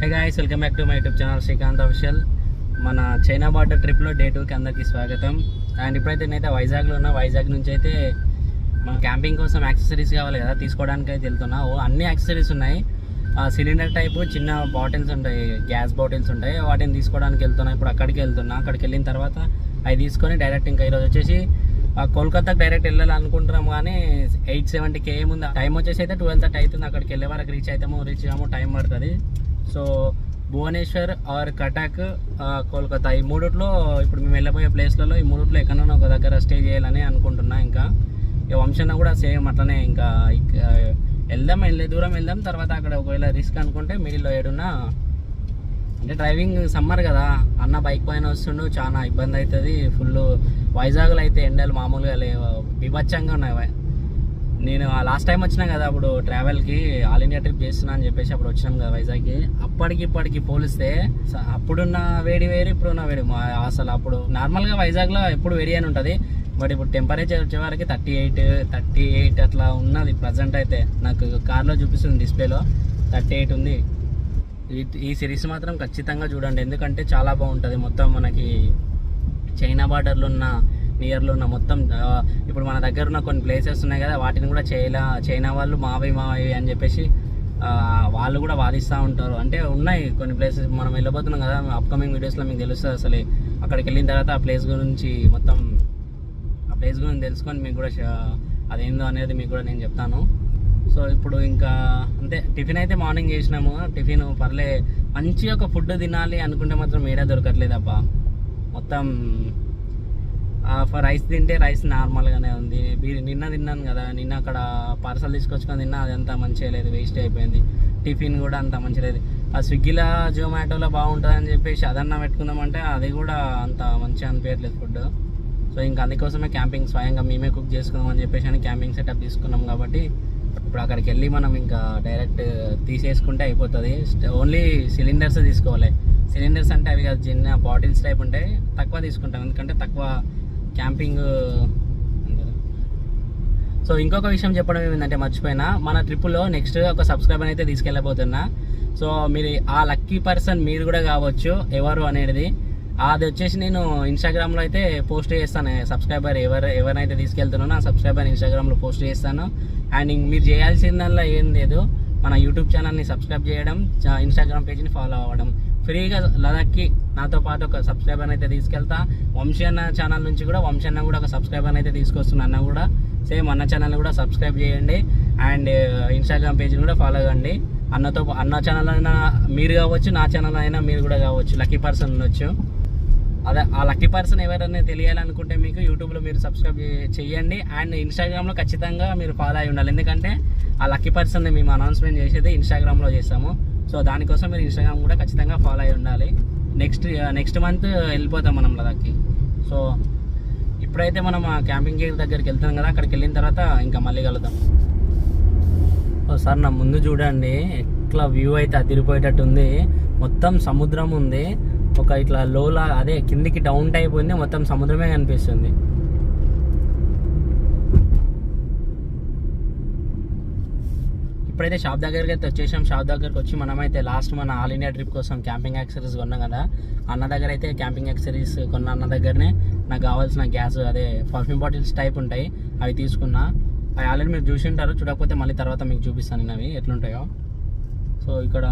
Hey guys welcome back to my YouTube channel Srikanth official మన China border ట్రిప్లో day టూకి అందరికీ స్వాగతం. అండ్ ఇప్పుడైతే నేనైతే వైజాగ్లో ఉన్నా. వైజాగ్ నుంచి అయితే మన క్యాంపింగ్ కోసం యాక్సెసరీస్ కావాలి కదా తీసుకోవడానికి అయితే వెళ్తున్నా. ఓ అన్ని యాక్సెసరీస్ ఉన్నాయి. సిలిండర్ టైపు చిన్న బాటిల్స్ ఉంటాయి. గ్యాస్ బాటిల్స్ ఉంటాయి. వాటిని తీసుకోవడానికి వెళ్తున్నా. ఇప్పుడు అక్కడికి వెళ్తున్నా. అక్కడికి వెళ్ళిన తర్వాత అవి తీసుకొని డైరెక్ట్ ఇంకా ఈరోజు వచ్చేసి కోల్కతాకి డైరెక్ట్ వెళ్ళాలనుకుంటున్నాం కానీ ఎయిట్ సెవెంటీకి ఏముంది టైం వచ్చేసి అయితే ట్వెల్వ్ థర్టీ అవుతుంది. అక్కడికి వెళ్ళే వరకు రీచ్ అవుతామో రీచ్ అయ్యామో టైం పడుతుంది. So Bhubaneswar or Cuttack Kolkata. ఈ మూడుట్లో ఇప్పుడు మేము వెళ్ళబోయే ప్లేస్లలో ఈ మూడుట్లో ఎక్కడైనా ఒక దగ్గర స్టే చేయాలని అనుకుంటున్నా ఇంకా. ఇక వంశన కూడా సేమ్ అట్లనే ఇంకా వెళ్దాం వెళ్ళే దూరం వెళ్దాం. తర్వాత అక్కడ ఒకవేళ రిస్క్ అనుకుంటే మిడిల్లో ఏడున్నా. అంటే డ్రైవింగ్ సమ్మర్ కదా అన్న బైక్ పైన వస్తుండు చాలా ఇబ్బంది అవుతుంది ఫుల్ వైజాగ్లో అయితే ఎండలు మామూలుగా లేవు. విభత్సంగా ఉన్నాయి. నేను లాస్ట్ టైం వచ్చినా కదా అప్పుడు ట్రావెల్కి ఆల్ ఇండియా ట్రిప్ చేస్తున్నా అని చెప్పేసి అప్పుడు వచ్చినాం కదా వైజాగ్కి. అప్పటికి ఇప్పటికి పోలిస్తే స- అప్పుడున్న వేడి వేరు ఇప్పుడున్న వేడి. అసలు అప్పుడు నార్మల్గా వైజాగ్లో ఎప్పుడు వేడి అని ఉంటుంది. బట్ ఇప్పుడు టెంపరేచర్ వచ్చేవారికి థర్టీ ఎయిట్ థర్టీ ఎయిట్ అట్లా ఉన్నది ప్రజెంట్ అయితే. నాకు కార్లో చూపిస్తుంది డిస్ప్లేలో థర్టీ ఎయిట్ ఉంది. ఈ- ఈ సిరీస్ మాత్రం ఖచ్చితంగా చూడండి. ఎందుకంటే చాలా బాగుంటుంది. మొత్తం మనకి చైనా బార్డర్లో ఉన్న నియర్లో ఉన్న మొత్తం ఇప్పుడు మన దగ్గర ఉన్న కొన్ని ప్లేసెస్ ఉన్నాయి కదా వాటిని కూడా చైనా చైనా వాళ్ళు మావి మావి అని చెప్పేసి వాళ్ళు కూడా వాదిస్తూ ఉంటారు. అంటే ఉన్నాయి కొన్ని ప్లేసెస్ మనం వెళ్ళబోతున్నాం కదా అప్కమింగ్ వీడియోస్లో మీకు తెలుస్తుంది అసలు. అక్కడికి వెళ్ళిన తర్వాత ఆ ప్లేస్ గురించి మొత్తం ఆ ప్లేస్ గురించి తెలుసుకొని మీకు కూడా అదేందో అనేది మీకు కూడా నేను చెప్తాను. సో ఇప్పుడు ఇంకా అంతే టిఫిన్ అయితే మార్నింగ్ చేసినాము. టిఫిన్ పర్లే మంచి ఒక ఫుడ్ తినాలి అనుకుంటే మాత్రం ఏడా దొరకట్లేదబ్బా. మొత్తం ఫర్ రైస్ తింటే రైస్ నార్మల్గానే ఉంది. నిన్న తిన్నాను కదా నిన్న అక్కడ పార్సల్ తీసుకొచ్చుకొని తిన్నా అదంతా మంచిగా లేదు వేస్ట్ అయిపోయింది. టిఫిన్ కూడా అంత మంచిగా లేదు. ఆ స్విగ్గీలో జొమాటోలో బాగుంటుందని చెప్పేసి అదన్నా పెట్టుకుందామంటే అది కూడా అంత మంచిగా అనిపించట్లేదు ఫుడ్ సో ఇంకా అందుకోసమే క్యాంపింగ్ స్వయంగా మేమే కుక్ చేసుకుందాం అని చెప్పేసి అని క్యాంపింగ్ సెటప్ తీసుకున్నాం కాబట్టి ఇప్పుడు అక్కడికి వెళ్ళి మనం ఇంకా డైరెక్ట్ తీసేసుకుంటే అయిపోతుంది. ఓన్లీ సిలిండర్స్ తీసుకోవాలి. సిలిండర్స్ అంటే అవి కాదు చిన్న బాటిల్స్ టైప్ ఉంటాయి. తక్కువ తీసుకుంటాం. ఎందుకంటే తక్కువ క్యాంపింగ్ సో ఇంకొక విషయం చెప్పడం ఏంటంటే మర్చిపోయినా మన ట్రిప్లో నెక్స్ట్ ఒక సబ్స్క్రైబర్ అయితే తీసుకెళ్ళబోతున్నా. సో మీరు ఆ లక్కీ పర్సన్ మీరు కూడా కావచ్చు ఎవరు అనేది. అది వచ్చేసి నేను ఇన్స్టాగ్రామ్లో అయితే పోస్ట్ చేస్తాను. సబ్స్క్రైబర్ ఎవరు ఎవరైతే తీసుకెళ్తున్నానో ఆ సబ్స్క్రైబర్ ఇన్స్టాగ్రామ్లో పోస్ట్ చేస్తాను. అండ్ మీరు చేయాల్సిందల్లా ఏం లేదు. మన యూట్యూబ్ ఛానల్ని సబ్స్క్రైబ్ చేయడం ఇన్స్టాగ్రామ్ పేజ్ని ఫాలో అవ్వడం. ఫ్రీగా లదాఖ్కి నాతో పాటు ఒక సబ్స్క్రైబర్ అయితే తీసుకెళ్తా. వంశీ అన్న ఛానల్ నుంచి కూడా వంశీ అన్న కూడా ఒక సబ్స్క్రైబర్ అయితే తీసుకొస్తున్నా. అన్న కూడా సేమ్ అన్న ఛానల్ కూడా సబ్స్క్రైబ్ చేయండి. అండ్ ఇన్స్టాగ్రామ్ పేజ్ని కూడా ఫాలో కండి. అన్నతో అన్న ఛానల్ అయినా మీరు కావచ్చు నా ఛానల్ అయినా మీరు కూడా కావచ్చు. లక్కీ పర్సన్ ఉండొచ్చు. అదే ఆ లక్కీ పర్సన్ ఎవరైనా తెలియాలనుకుంటే మీకు యూట్యూబ్లో మీరు సబ్స్క్రైబ్ చేయండి. అండ్ ఇన్స్టాగ్రామ్లో ఖచ్చితంగా మీరు ఫాలో అయి ఉండాలి. ఎందుకంటే ఆ లక్కీ పర్సన్ని మేము అనౌన్స్మెంట్ చేసేది ఇన్స్టాగ్రామ్లో చేస్తాము. సో దానికోసం మీరు ఇన్స్టాగ్రామ్ కూడా ఖచ్చితంగా ఫాలో అయి ఉండాలి. నెక్స్ట్ నెక్స్ట్ మంత్ వెళ్ళిపోతాం మనం లదాక్కి. సో ఇప్పుడైతే మనం ఆ క్యాంపింగ్ గేర్ దగ్గరికి వెళ్తాం కదా అక్కడికి వెళ్ళిన తర్వాత ఇంకా మళ్ళీ కలుద్దాం. ఓ సార్ నా ముందు చూడండి. ఎట్లా వ్యూ అయితే అదిరిపోయేటట్టు ఉంది మొత్తం సముద్రం ఉంది. ఒక ఇట్లా లోలా అదే కిందికి డౌన్ టైప్ ఉంది. మొత్తం సముద్రమే కనిపిస్తుంది. ఇప్పుడైతే షాప్ దగ్గరికి అయితే వచ్చేసాం షాప్ దగ్గరికి వచ్చి మనమైతే లాస్ట్ మన ఆల్ ఇండియా ట్రిప్ కోసం క్యాంపింగ్ యాక్సరీస్ కొన్నాం కదా. అన్న దగ్గర అయితే క్యాంపింగ్ యాక్సరీస్ కొన్న అన్న దగ్గరనే నాకు కావాల్సిన గ్యాస్ అదే పర్ఫ్యూమ్ బాటిల్స్ టైప్ ఉంటాయి అవి తీసుకున్నా. అవి ఆల్రెడీ మీరు చూసి ఉంటారు చూడకపోతే మళ్ళీ తర్వాత మీకు చూపిస్తాను నేను అవి ఎట్లుంటాయో. సో ఇక్కడ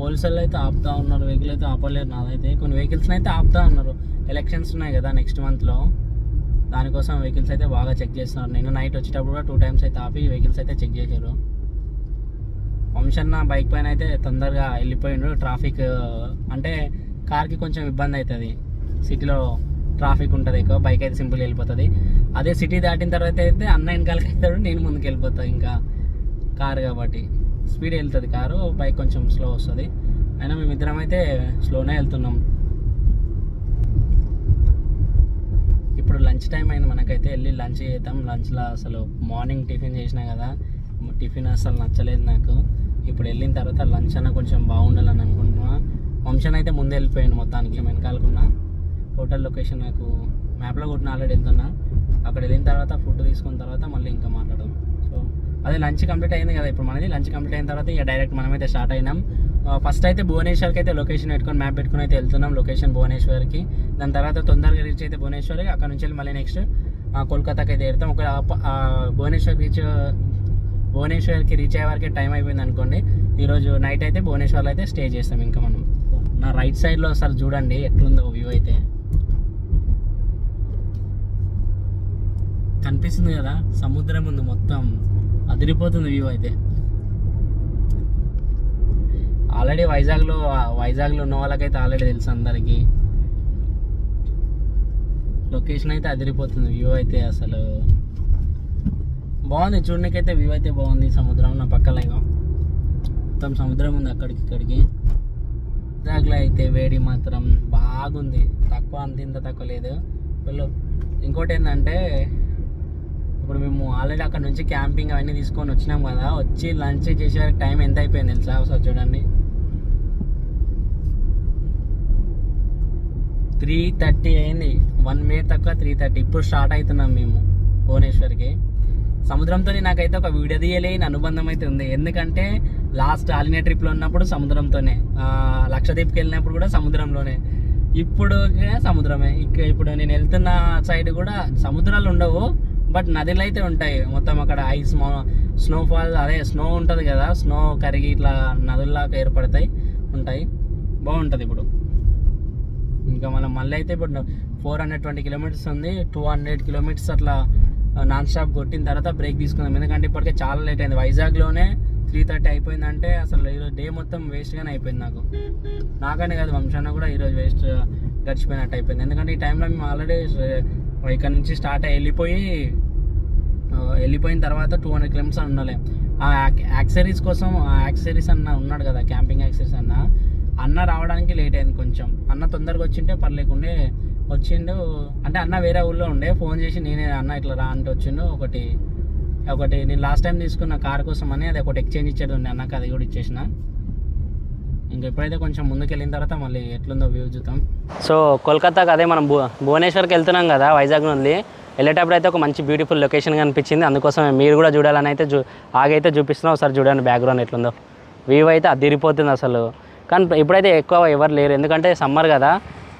హోల్సేల్ అయితే ఆపుతా ఉన్నారు వెహికల్ అయితే ఆపలేరు నాదైతే. కొన్ని వెహికల్స్ని అయితే ఆపుతా ఉన్నారు. ఎలక్షన్స్ ఉన్నాయి కదా నెక్స్ట్ మంత్లో దానికోసం వెహికల్స్ అయితే బాగా చెక్ చేస్తున్నారు. నేను నైట్ వచ్చేటప్పుడు కూడా టూ టైమ్స్ అయితే ఆపి వెహికల్స్ అయితే చెక్ చేశారు. వంశన్న బైక్ పైన అయితే తొందరగా వెళ్ళిపోయిండు. ట్రాఫిక్ అంటే కార్కి కొంచెం ఇబ్బంది అవుతుంది సిటీలో ట్రాఫిక్ ఉంటుంది ఎక్కువ బైక్ అయితే సింపుల్ వెళ్ళిపోతుంది. అదే సిటీ దాటిన తర్వాత అయితే అన్న వెనకాలకి అవుతాడు నేను ముందుకు వెళ్ళిపోతాను ఇంకా కారు కాబట్టి. స్పీడ్ వెళ్తుంది కారు బైక్ కొంచెం స్లో వస్తుంది. అయినా మేమిద్దరం అయితే స్లోనే వెళ్తున్నాం. ఇప్పుడు లంచ్ టైం అయింది మనకైతే వెళ్ళి లంచ్ చేద్దాం. లంచ్లో అసలు మార్నింగ్ టిఫిన్ చేసినా కదా టిఫిన్ అసలు నచ్చలేదు నాకు. ఇప్పుడు వెళ్ళిన తర్వాత లంచ్ అన్న కొంచెం బాగుండాలని అనుకుంటున్నా. వంశన్ అయితే ముందే వెళ్ళిపోయాను మొత్తానికి వెనకాలకున్నా. హోటల్ లొకేషన్ నాకు మ్యాప్లో కొట్టిన ఆల్రెడీ వెళ్తున్నా. అక్కడ వెళ్ళిన తర్వాత ఫుడ్ తీసుకున్న తర్వాత మళ్ళీ ఇంకా మాట్లాడదాం. సో అదే లంచ్ కంప్లీట్ అయింది కదా ఇప్పుడు మనది. లంచ్ కంప్లీట్ అయిన తర్వాత ఇక డైరెక్ట్ మనమైతే స్టార్ట్ అయినాం. ఫస్ట్ అయితే భువనేశ్వర్కి అయితే లొకేషన్ పెట్టుకొని మ్యాప్ పెట్టుకొని అయితే వెళ్తున్నాం లొకేషన్ భువనేశ్వర్కి. దాని తర్వాత తొందరగా రీచ్ అయితే భువనేశ్వర్కి. అక్కడ నుంచి వెళ్ళి మళ్ళీ నెక్స్ట్ కోల్కతాకి అయితే వెళ్తాం ఒక భువనేశ్వర్ రీచ్ భువనేశ్వర్కి రీచ్ అయ్యే వరకే టైం అయిపోయింది అనుకోండి ఈరోజు నైట్ అయితే భువనేశ్వర్లో అయితే స్టే చేస్తాం ఇంకా మనం. నా రైట్ సైడ్లో ఒకసారి చూడండి ఎట్లుందో వ్యూ అయితే. కనిపిస్తుంది కదా సముద్రం ఉంది మొత్తం. అదిరిపోతుంది వ్యూ అయితే. ఆల్రెడీ వైజాగ్లో వైజాగ్లో ఉన్న వాళ్ళకైతే ఆల్రెడీ తెలుసు అందరికీ. లొకేషన్ అయితే అదిరిపోతుంది వ్యూ అయితే అసలు. బాగుంది. చూడడానికైతే వ్యూ అయితే బాగుంది. సముద్రం నా పక్కన మొత్తం సముద్రం ఉంది అక్కడికి ఇక్కడికి. వైజాగ్లో అయితే వేడి మాత్రం బాగుంది. తక్కువ అంత ఇంత తక్కువ లేదు. వీళ్ళు. ఇంకోటి ఏంటంటే ఇప్పుడు మేము ఆల్రెడీ అక్కడ నుంచి క్యాంపింగ్ అవన్నీ తీసుకొని వచ్చినాం కదా వచ్చి లంచ్ చేసే టైం ఎంత అయిపోయింది తెలుసా? ఒకసారి చూడండి. త్రీ థర్టీ అయింది. వన్ మినిట్ తక్కువ త్రీ థర్టీ ఇప్పుడు స్టార్ట్ అవుతున్నాం మేము భువనేశ్వర్కి. సముద్రంతో నాకైతే ఒక వీడియో తీయలేని అనుబంధం అయితే ఉంది. ఎందుకంటే లాస్ట్ ఆలినే ట్రిప్లో ఉన్నప్పుడు సముద్రంతోనే. లక్షద్వీప్కి వెళ్ళినప్పుడు కూడా సముద్రంలోనే. ఇప్పుడు సముద్రమే. ఇక్కడ ఇప్పుడు నేను వెళ్తున్న సైడ్ కూడా సముద్రాలు ఉండవు బట్ నదులు అయితే ఉంటాయి. మొత్తం అక్కడ ఐస్ స్నోఫాల్ అదే స్నో ఉంటుంది కదా. స్నో కరిగి ఇట్లా నదుల్లాగా ఏర్పడతాయి ఉంటాయి. బాగుంటుంది ఇప్పుడు. ఇంకా మనం మళ్ళీ అయితే ఇప్పుడు ఫోర్ హండ్రెడ్ ట్వంటీ కిలోమీటర్స్ ఉంది. టూ హండ్రెడ్ కిలోమీటర్స్ అట్లా నాన్ స్టాప్ కొట్టిన తర్వాత బ్రేక్ తీసుకుందాం. ఎందుకంటే ఇప్పటికే చాలా లేట్ అయింది. వైజాగ్లోనే త్రీ థర్టీ అయిపోయిందంటే అసలు ఈరోజు డే మొత్తం వేస్ట్గానే అయిపోయింది నాకు. నాకనే కాదు వంశాన కూడా ఈరోజు వేస్ట్ గడిచిపోయినట్టు అయిపోయింది. ఎందుకంటే ఈ టైంలో మేము ఆల్రెడీ ఇక్కడ నుంచి స్టార్ట్ అయ్యి వెళ్ళిపోయి వెళ్ళిపోయిన తర్వాత టూ హండ్రెడ్ కిలోమీటర్స్ ఉండాలి. ఆ యాక్సరీస్ కోసం ఆ యాక్సరీస్ అన్న ఉన్నాడు కదా క్యాంపింగ్ యాక్సరీస్ అన్న. అన్న రావడానికి లేట్ అయింది కొంచెం. అన్న తొందరగా వచ్చింటే పర్లేకుండే వచ్చిండు. అంటే అన్న వేరే ఊళ్ళో ఉండే. ఫోన్ చేసి నేనే అన్న ఇట్లా రా అంటే వచ్చిండు. ఒకటి ఒకటి నేను లాస్ట్ టైం తీసుకున్న కార్ కోసం అని అది ఒకటి ఎక్స్చేంజ్ ఇచ్చేది ఉండే అన్నకు అది కూడా ఇచ్చేసిన. ఇంకా ఎప్పుడైతే కొంచెం ముందుకు వెళ్ళిన తర్వాత మళ్ళీ ఎట్లుందో వ్యూ చూద్దాం. సో కోల్కతాకి అదే మనం భు భువనేశ్వర్కి వెళ్తున్నాం కదా వైజాగ్ నుండి. వెళ్ళేటప్పుడు అయితే ఒక మంచి బ్యూటిఫుల్ లొకేషన్ కనిపించింది. అందుకోసం మీరు కూడా చూడాలని అయితే చూ ఆగైతే చూపిస్తున్నాం. ఒకసారి చూడండి బ్యాక్గ్రౌండ్ ఎట్లుందో. వ్యూ అయితే అదిరిపోతుంది అసలు. కానీ ఇప్పుడైతే ఎక్కువ ఎవరు లేరు. ఎందుకంటే సమ్మర్ కదా.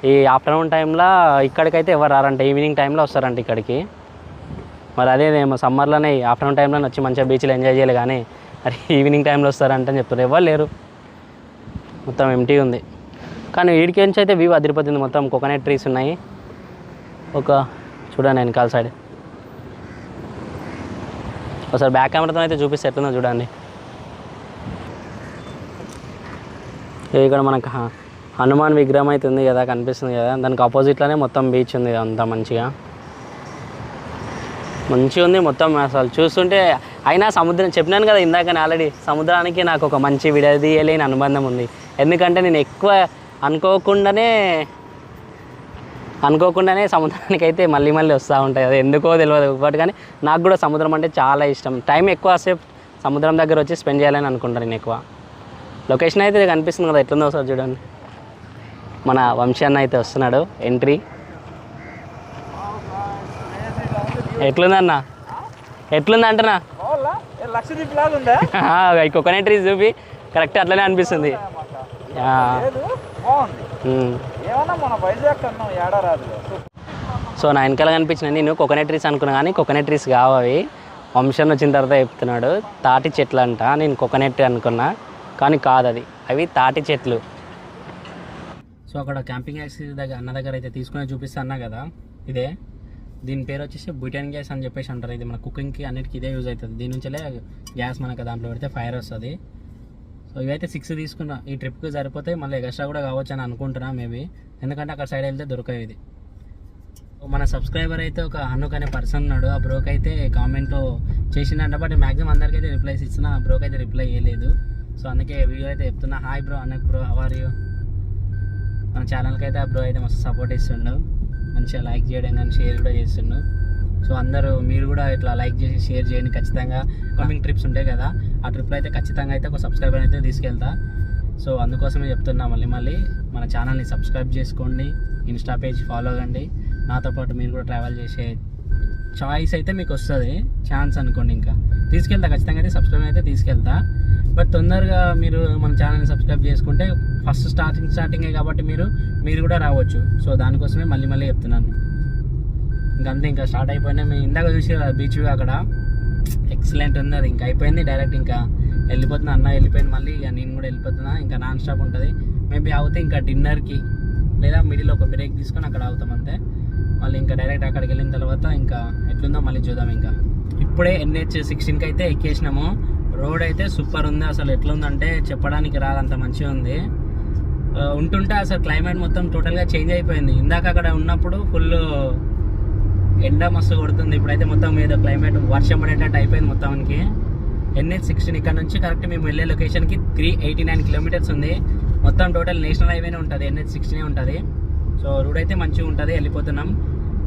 ఈ ఆఫ్టర్నూన్ టైంలో ఇక్కడికైతే ఎవరు రారంట? ఈవినింగ్ టైంలో వస్తారంట ఇక్కడికి. మరి అదేనేమో సమ్మర్లోనే ఆఫ్టర్నూన్ టైంలో వచ్చి మంచిగా బీచ్లో ఎంజాయ్ చేయాలి కానీ మరి ఈవినింగ్ టైంలో వస్తారంట అని చెప్తారు ఎవరు లేరు. మొత్తం ఎంటీ ఉంది. కానీ వీడికి నుంచి అయితే వ్యూ అదిరిపోతుంది. మొత్తం కోకోనట్ ట్రీస్ ఉన్నాయి. ఒక చూడండి వెనకాల సైడ్ ఒకసారి బ్యాక్ కెమెరాతో అయితే చూపిస్తే ఎట్లుందో చూడండి. ఇక్కడ మనకు హనుమాన్ విగ్రహం అయితే ఉంది కదా కనిపిస్తుంది కదా. దానికి ఆపోజిట్లోనే మొత్తం బీచ్ ఉంది అంతా మంచిగా. మంచిగా ఉంది మొత్తం అసలు. చూస్తుంటే అయినా సముద్రం చెప్పినాను కదా ఇందాకనే ఆల్రెడీ సముద్రానికి నాకు ఒక మంచి విడదీయలేని అనుబంధం ఉంది. ఎందుకంటే నేను ఎక్కువ అనుకోకుండానే అనుకోకుండానే సముద్రానికి అయితే మళ్ళీ మళ్ళీ వస్తూ ఉంటాయి. అది ఎందుకో తెలియదు బట్ కానీ నాకు కూడా సముద్రం అంటే చాలా ఇష్టం. టైం ఎక్కువ సేపు సముద్రం దగ్గర వచ్చి స్పెండ్ చేయాలని అనుకుంటాను నేను ఎక్కువ. లొకేషన్ అయితే కనిపిస్తుంది కదా ఎట్లుందో ఒకసారి చూడండి. మన వంశీ అన్న అయితే వస్తున్నాడు. ఎంట్రీ ఎట్లుందన్న ఎట్లుంది అంటనా కోకోనట్ ట్రీస్ చూపి కరెక్ట్ అట్లనే అనిపిస్తుంది. సో నా వెనకాల కనిపించిన నేను కోకోనట్ ట్రీస్ అనుకున్నా కానీ కోకోనట్ ట్రీస్ కావు అవి. వంశం వచ్చిన తర్వాత చెప్తున్నాడు తాటి చెట్లు అంట నేను కోకోనట్ అనుకున్నా కానీ కాదు అది. అవి తాటి చెట్లు. సో అక్కడ క్యాంపింగ్ యాక్సిస్ దగ్గర అన్న దగ్గర అయితే తీసుకుని చూపిస్తా అన్నా కదా ఇదే. దీని పేరు వచ్చేసి బుటెన్ గ్యాస్ అని చెప్పేసి అంటారు. ఇది మన కుకింగ్కి అన్నిటికీ ఇదే యూజ్ అవుతుంది. దీని నుంచే గ్యాస్ మనకు దాంట్లో పెడితే ఫైర్ వస్తుంది. సో ఇవైతే సిక్స్ తీసుకున్నా. ఈ ట్రిప్కి సరిపోతే మళ్ళీ ఎక్స్ట్రా కూడా కావచ్చు అని అనుకుంటున్నా మేబీ. ఎందుకంటే అక్కడ సైడ్ వెళ్తే దొరకవు ఇది. మన సబ్స్క్రైబర్ అయితే ఒక హనుక్ అనే పర్సన్ ఉన్నాడు. ఆ బ్రోక్ అయితే కామెంట్ చేసిందంట బట్ మ్యాక్సిమం అందరికైతే అయితే రిప్లైస్ ఇస్తున్నా. ఆ బ్రోక్ అయితే రిప్లై చేయలేదు సో అందుకే వీడియో అయితే చెప్తున్నా. హాయ్ బ్రో అనక్ బ్రో అవర్ యూ మన ఛానల్కి అయితే ఆ బ్రో అయితే మస్తు సపోర్ట్ ఇస్తుండు. మంచిగా లైక్ చేయడం కానీ షేర్ కూడా చేస్తుండు. సో అందరూ మీరు కూడా ఇట్లా లైక్ చేసి షేర్ చేయండి. ఖచ్చితంగా కమింగ్ ట్రిప్స్ ఉంటాయి కదా. ఆ ట్రిప్లో అయితే ఖచ్చితంగా అయితే ఒక సబ్స్క్రైబర్ అయితే తీసుకెళ్తా. సో అందుకోసమే చెప్తున్నా మళ్ళీ మళ్ళీ మన ఛానల్ని సబ్స్క్రైబ్ చేసుకోండి. ఇన్స్టా పేజ్ ఫాలో అవ్వండి నాతో పాటు మీరు కూడా ట్రావెల్ చేసే చాయిస్ అయితే మీకు వస్తుంది. ఛాన్స్ అనుకోండి ఇంకా. తీసుకెళ్తా ఖచ్చితంగా అయితే సబ్స్క్రైబ్ అయితే తీసుకెళ్తా. బట్ తొందరగా మీరు మన ఛానల్ని సబ్స్క్రైబ్ చేసుకుంటే ఫస్ట్ స్టార్టింగ్ స్టార్టింగే కాబట్టి మీరు మీరు కూడా రావచ్చు. సో దానికోసమే మళ్ళీ మళ్ళీ చెప్తున్నాను. ఇంకంతే ఇంకా స్టార్ట్ అయిపోయినా మేము ఇందాక చూసి బీచ్ అక్కడ. ఎక్సలెంట్ ఉంది అది. ఇంకా అయిపోయింది డైరెక్ట్ ఇంకా. వెళ్ళిపోతున్నా అన్న వెళ్ళిపోయింది మళ్ళీ. ఇక నేను కూడా వెళ్ళిపోతున్నా. ఇంకా నాన్ స్టాప్ ఉంటుంది. మేబీ అవుతే ఇంకా డిన్నర్కి లేదా మిడిల్ ఒక బ్రేక్ తీసుకొని అక్కడ అవుతాం అంతే. మళ్ళీ ఇంకా డైరెక్ట్ అక్కడికి వెళ్ళిన తర్వాత ఇంకా ఎట్లుందో మళ్ళీ చూద్దాం ఇంకా. ఇప్పుడే ఎన్హెచ్ సిక్స్టీన్కి అయితే ఎక్కేసినాము. రోడ్ అయితే సూపర్ ఉంది. అసలు ఎట్లుందంటే చెప్పడానికి రాదంత మంచిగా ఉంది. ఉంటుంటే అసలు క్లైమేట్ మొత్తం టోటల్గా చేంజ్ అయిపోయింది. ఇందాక అక్కడ ఉన్నప్పుడు ఫుల్ ఎండ మస్తు కొడుతుంది. ఇప్పుడైతే మొత్తం మీద క్లైమేట్ వర్షం పడేటట్టు అయిపోయింది మొత్తానికి. ఎన్హెచ్ సిక్స్టీన్ ఇక్కడ నుంచి కరెక్ట్ మేము వెళ్ళే లొకేషన్కి త్రీ ఎయిటీ నైన్ కిలోమీటర్స్ ఉంది. మొత్తం టోటల్ నేషనల్ హైవేనే ఉంటుంది. ఎన్హెచ్ సిక్స్టీనే ఉంటుంది. సో రోడ్ అయితే మంచిగా ఉంటుంది. వెళ్ళిపోతున్నాం.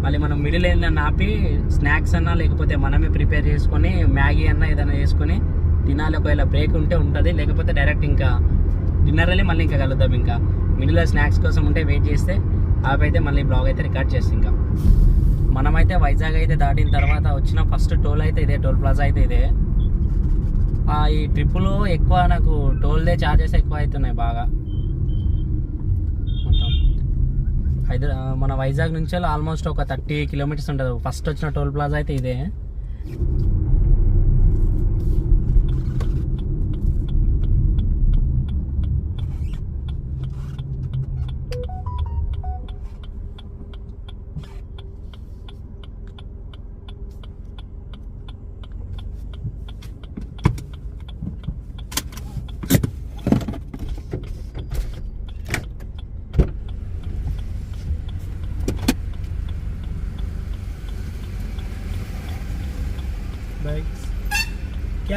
మళ్ళీ మనం మిడిల్ ఏదైనా ఆపి స్నాక్స్ అన్నా లేకపోతే మనమే ప్రిపేర్ చేసుకొని మ్యాగీ అన్నా ఏదైనా చేసుకొని తినాలి ఒకవేళ బ్రేక్ ఉంటే ఉంటుంది లేకపోతే డైరెక్ట్ ఇంకా డిన్నర్ వెళ్ళి మళ్ళీ ఇంకా కలుద్దాం ఇంకా. మిడిల్లో స్నాక్స్ కోసం ఉంటే వెయిట్ చేస్తే ఆపి అయితే మళ్ళీ బ్లాగ్ అయితే రికార్డ్ చేస్తాం ఇంకా. మనమైతే వైజాగ్ అయితే దాటిన తర్వాత వచ్చిన ఫస్ట్ టోల్ అయితే ఇదే టోల్ ప్లాజా అయితే ఇదే. ఆ, ఈ ట్రిప్పులో ఎక్కువ నాకు టోల్దే ఛార్జెస్ ఎక్కువ అవుతున్నాయి బాగా. మొత్తం. హైదరా మన వైజాగ్ నుంచి ఆల్మోస్ట్ ఒక థర్టీ కిలోమీటర్స్ ఉంటుంది. ఫస్ట్ వచ్చిన టోల్ ప్లాజా అయితే ఇదే.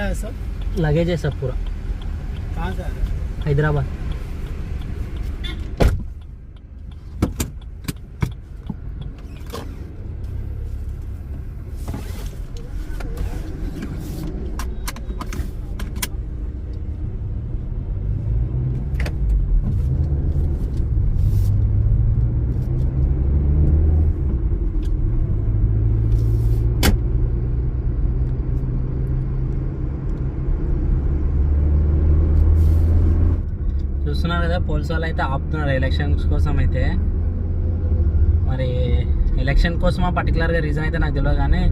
है सब लगेज है सब पूरा कहाँ से आ रहे हैं हैदराबाद కదా పోలీసు వాళ్ళు అయితే ఆపుతున్నారు ఎలక్షన్స్ కోసం అయితే. మరి ఎలక్షన్ కోసమా పర్టికులర్గా రీజన్ అయితే నాకు తెలియదు కానీ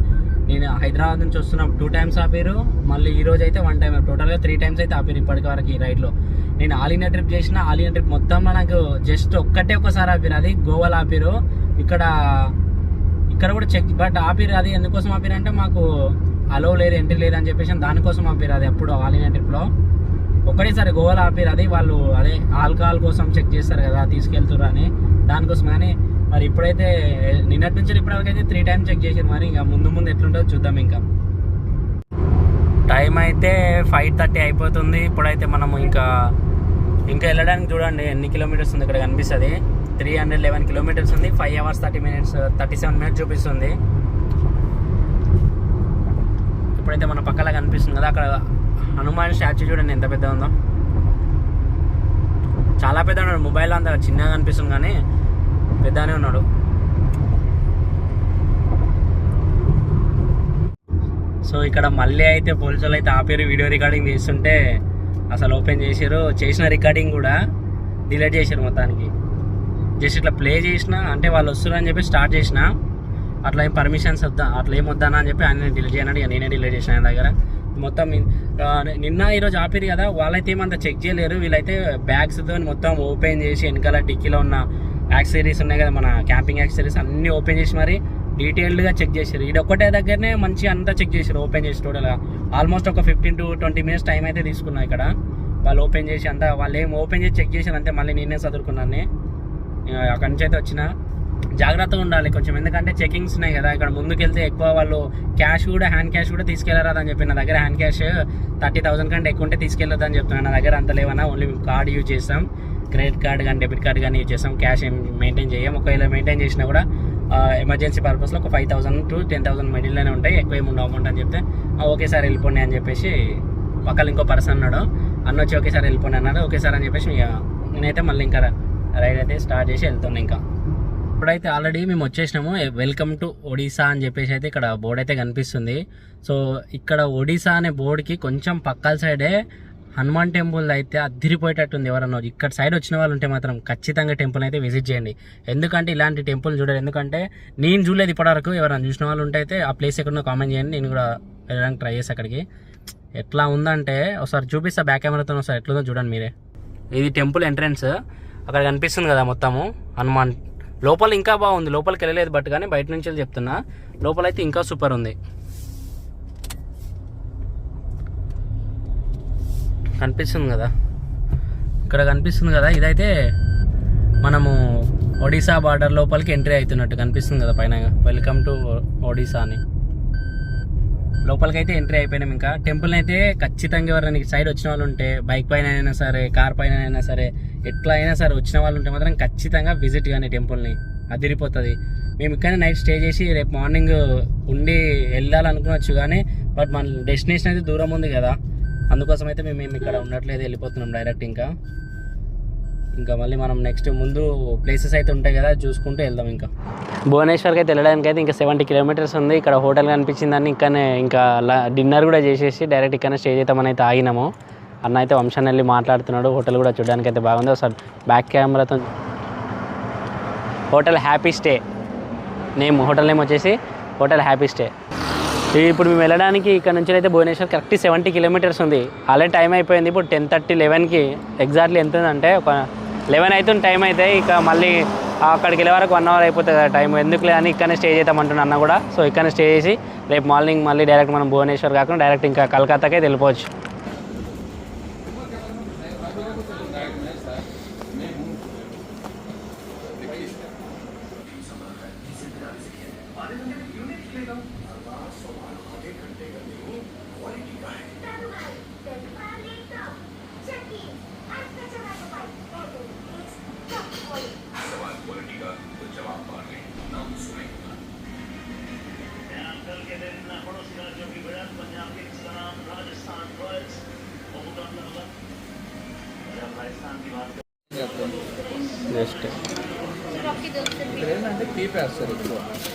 నేను హైదరాబాద్ నుంచి వస్తున్నాను టూ టైమ్స్ ఆపారు మళ్ళీ ఈ రోజు అయితే వన్ టైం టోటల్గా త్రీ టైమ్స్ అయితే ఆపారు ఇప్పటికి వరకు ఈ రైడ్లో. నేను ఆల్ ఇండియా ట్రిప్ చేసిన ఆల్ ఇండియా ట్రిప్ మొత్తంలో నాకు జస్ట్ ఒక్కటే ఒకసారి ఆపారు అది గోవాలో ఆపారు ఇక్కడ ఇక్కడ కూడా చెక్ బట్ ఆపిరు అది ఎందుకోసం ఆపిరంటే అంటే మాకు అలో లేదు ఎంట్రీ లేదని అని చెప్పేసి దానికోసం ఆపారు అది అప్పుడు ఆల్ ఇండియా ట్రిప్లో ఒకటేసారి గోవాలు ఆపారు. అది వాళ్ళు అదే ఆల్కహాల్ కోసం చెక్ చేస్తారు కదా తీసుకెళ్తున్నారు అని. దానికోసం కానీ మరి ఇప్పుడైతే నిన్నటి నుంచి ఇప్పటివరకు అయితే త్రీ టైమ్స్ చెక్ చేసారు మరి ఇంకా ముందు ముందు ఎట్లుంటుందో చూద్దాం ఇంకా. టైం అయితే ఫైవ్ థర్టీ అయిపోతుంది. ఇప్పుడైతే మనము ఇంకా ఇంకా వెళ్ళడానికి చూడండి. ఎన్ని కిలోమీటర్స్ ఉంది ఇక్కడ కనిపిస్తుంది. త్రీ హండ్రెడ్ లెవెన్ కిలోమీటర్స్ ఉంది. Five hours thirty minutes thirty seven minutes చూపిస్తుంది. ఇప్పుడైతే మన పక్కల కనిపిస్తుంది కదా అక్కడ హనుమాన్ స్టాచ్యూ చూడండి ఎంత పెద్ద ఉందో చాలా పెద్ద ఉన్నాడు మొబైల్ అంత చిన్నగా అనిపిస్తుంది కానీ పెద్దనే ఉన్నాడు. సో ఇక్కడ మళ్ళీ అయితే పోలీసులు అయితే ఆపేరు వీడియో రికార్డింగ్ చేస్తుంటే అసలు ఓపెన్ చేశారు చేసిన రికార్డింగ్ కూడా డిలీట్ చేశారు మొత్తానికి. జస్ట్ ఇట్లా ప్లే చేసిన అంటే వాళ్ళు వస్తున్నారని చెప్పి స్టార్ట్ చేసిన అట్లా ఏం పర్మిషన్స్ వద్దా అట్లా ఏం వద్దానా అని చెప్పి ఆయన డిలీట్ చేయనాడు ఇక నేనే డిలీట్ చేసిన ఆయన దగ్గర. మొత్తం నిన్న ఈరోజు ఆపిరు కదా వాళ్ళైతే ఏమంత చెక్ చేయలేరు. వీళ్ళైతే బ్యాగ్స్తో మొత్తం ఓపెన్ చేసి వెనకాల డిక్కీలో ఉన్న యాక్సరీస్ ఉన్నాయి కదా మన క్యాంపింగ్ యాక్సరీస్ అన్నీ ఓపెన్ చేసి మరి డీటెయిల్డ్గా చెక్ చేశారు ఇది ఒక్కటే దగ్గరనే మంచి అంతా చెక్ చేశారు ఓపెన్ చేసి టోటల్గా ఆల్మోస్ట్ ఒక fifteen to twenty minutes time అయితే తీసుకున్నా ఇక్కడ. వాళ్ళు ఓపెన్ చేసి అంతా వాళ్ళు ఏం ఓపెన్ చేసి చెక్ చేశారు అంతే మళ్ళీ నేనే చదువుకున్నాను అక్కడి నుంచి అయితే వచ్చిన. జాగ్రత్తగా ఉండాలి కొంచెం. ఎందుకంటే చెకింగ్స్ ఉన్నాయి కదా ఇక్కడ ముందుకెళ్తే ఎక్కువ వాళ్ళు క్యాష్ కూడా హ్యాండ్ క్యాష్ కూడా తీసుకెళ్ళరాదు అని చెప్పి నా దగ్గర హ్యాండ్ క్యాష్ థర్టీ థౌసండ్ కంటే ఎక్కువ ఉంటే తీసుకెళ్ళొద్దు అని చెప్తున్నాను నా దగ్గర అంత లేవన్నా ఓన్లీ కార్డ్ యూజ్ చేస్తాం. క్రెడిట్ కార్డ్ కానీ డెబిట్ కార్డ్ కానీ యూజ్ చేస్తాం. క్యాష్ ఏం మెయింటైన్ చేయం. ఒకవేళ మెయింటైన్ చేసినా కూడా ఎమర్జెన్సీ పర్పస్లో ఒక five thousand to ten thousand మిడిల్లోనే ఉంటాయి. ఎక్కువ ఏమి ఉండవు అమౌంట్ అని చెప్తే ఒకేసారి ఓకే సార్ వెళ్ళిపోండి అని చెప్పేసి పక్కన ఇంకో పర్సన్ అన్నాడు. అన్న వచ్చి ఒకేసారి వెళ్ళిపోండి అన్నాడు. ఓకే సార్ అని చెప్పేసి నేనైతే మళ్ళీ ఇంకా రైడ్ అయితే స్టార్ట్ చేసి వెళ్తున్నాను ఇంకా. ఇప్పుడైతే ఆల్రెడీ మేము వచ్చేసినాము. వెల్కమ్ టు ఒడిశా అని చెప్పేసి అయితే ఇక్కడ బోర్డ్ అయితే కనిపిస్తుంది. సో ఇక్కడ ఒడిశా అనే బోర్డుకి కొంచెం పక్కల సైడే హనుమాన్ టెంపుల్ అయితే అదిరిపోయేటట్టుంది ఎవరన్నా. ఇక్కడ సైడ్ వచ్చిన వాళ్ళు ఉంటే మాత్రం ఖచ్చితంగా టెంపుల్ అయితే విజిట్ చేయండి. ఎందుకంటే ఇలాంటి టెంపుల్ చూడరు. ఎందుకంటే నేను చూడలేదు ఇప్పటివరకు. ఎవరైనా చూసిన వాళ్ళు ఉంటే అయితే ఆ ప్లేస్ ఎక్కడో కామెంట్ చేయండి. నేను కూడా వెళ్ళడానికి ట్రై చేసి అక్కడికి. ఎట్లా ఉందంటే ఒకసారి చూపిస్తా బ్యాక్ కెమెరాతో ఒకసారి ఎట్లుందో చూడండి మీరే. ఇది టెంపుల్ ఎంట్రన్స్ అక్కడ కనిపిస్తుంది కదా మొత్తము. హనుమాన్ లోపల ఇంకా బాగుంది. లోపలికి వెళ్ళలేదు బట్ కానీ బయట నుంచి వెళ్ళి చెప్తున్నా. లోపల అయితే ఇంకా సూపర్ ఉంది. కనిపిస్తుంది కదా? ఇక్కడ కనిపిస్తుంది కదా? ఇదైతే మనము ఒడిశా బార్డర్ లోపలికి ఎంట్రీ అవుతున్నట్టు కనిపిస్తుంది కదా పైన. వెల్కమ్ టు ఒడిశా అని. లోపలికి అయితే ఎంట్రీ అయిపోయినాం ఇంకా. టెంపుల్ అయితే ఖచ్చితంగా ఎవరైనా సైడ్ వచ్చిన వాళ్ళు ఉంటే బైక్ పైన అయినా సరే కార్ పైన అయినా సరే ఎట్లా అయినా సరే వచ్చిన వాళ్ళు ఉంటే మాత్రం ఖచ్చితంగా విజిట్ కానీ టెంపుల్ని అదిరిపోతుంది. మేము ఇక్కడనే నైట్ స్టే చేసి రేపు మార్నింగ్ ఉండి వెళ్ళాలనుకోవచ్చు కానీ బట్ మన డెస్టినేషన్ అయితే దూరం ఉంది కదా. అందుకోసం అయితే మేము మేము ఇక్కడ ఉండట్లేదు వెళ్ళిపోతున్నాం డైరెక్ట్ ఇంకా. ఇంకా మళ్ళీ మనం నెక్స్ట్ ముందు ప్లేసెస్ అయితే ఉంటాయి కదా చూసుకుంటూ వెళ్దాం ఇంకా. భువనేశ్వర్కి అయితే వెళ్ళడానికి అయితే ఇంకా సెవెంటీ కిలోమీటర్స్ ఉంది. ఇక్కడ హోటల్ కనిపించిందని ఇంకానే ఇంకా డిన్నర్ కూడా చేసేసి డైరెక్ట్ ఇక్కడనే స్టే చేద్దామని అయితే ఆగినాము. అన్న అయితే వంశాన్ని వెళ్ళి మాట్లాడుతున్నాడు. హోటల్ కూడా చూడడానికి అయితే బాగుంది. ఒకసారి బ్యాక్ కెమెరాతో hotel happy stay name hotel name వచ్చేసి హోటల్ హ్యాపీ స్టే ఇప్పుడు మేము వెళ్ళడానికి ఇక్కడ నుంచి అయితే భువనేశ్వర్ కరెక్ట్ సెవెంటీ కిలోమీటర్స్ ఉంది. ఆల్రెడీ టైం అయిపోయింది. ఇప్పుడు టెన్ థర్టీ లెవెన్కి ఎగ్జాక్ట్లీ ఎంత ఉందంటే ఒక లెవెన్ అవుతుంది టైం అయితే. ఇక మళ్ళీ అక్కడికి వెళ్ళే వరకు వన్ అవర్ అయిపోతుంది కదా టైం. ఎందుకు అని ఇక్కడనే స్టే చేద్దామంటున్నా అన్న కూడా. సో ఇక్కడనే స్టే చేసి రేపు మార్నింగ్ మళ్ళీ డైరెక్ట్ మనం భువనేశ్వర్ కాకుండా డైరెక్ట్ ఇంకా కలకత్తాకే వెళ్ళిపోవచ్చు. జస్ట్